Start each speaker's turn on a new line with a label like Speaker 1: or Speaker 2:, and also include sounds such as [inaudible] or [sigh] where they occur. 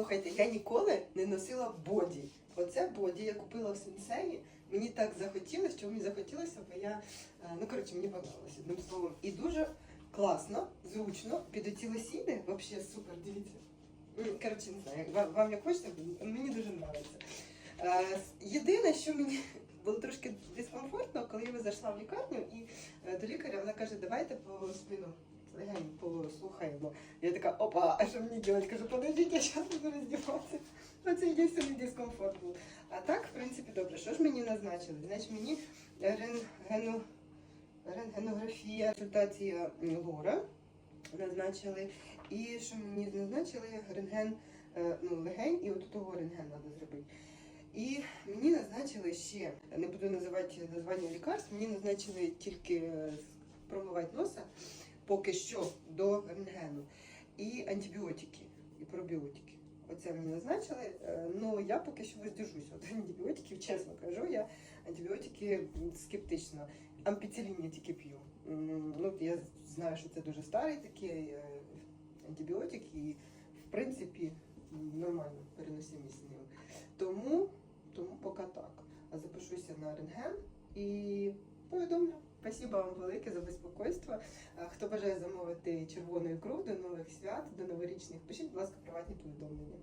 Speaker 1: Слухайте, я ніколи не носила боді. Оце боді я купила в сенсеї. Мені так захотілося, що мені захотілося, бо я, е, ну коротше, мені подобалося одним словом. І дуже класно, зручно, під оці лосіни, взагалі супер, дивіться. Коротше, не знаю, вам, вам як хочете, мені дуже подобається. Е, Єдине, що мені [laughs] було трошки дискомфортно, коли я зайшла в лікарню і е, до лікаря вона каже, давайте по спину легень послухаємо. Я така, опа, а що мені робити? Кажу, подождіть, я зараз буду роздіватися. Оце єдиний дискомфорт був. А так, в принципі, добре. Що ж мені назначили? Значить, мені рентгену, рентгенографія, консультація лора назначили. І що мені назначили рентген е, ну, легень, і от того рентген треба зробити. І мені назначили ще, не буду називати названня лікарств, мені назначили тільки е, поки що до рентгену. І антибіотики, і пробіотики. Оце мені назначили. Е, Ну я поки що воздержусь від антибіотиків, чесно кажу. Я антибіотики скептично. Ампіцилін тільки п'ю. Ну, я знаю, що це дуже старий такий е, антибіотик, і в принципі нормально переносимість з ним. Тому, тому поки так. А запишуся на рентген і повідомлю. Спасибо вам велике за безпокойство. Хто бажає замовити червону ікру до нових свят, до новорічних, пишіть, будь ласка, приватні повідомлення.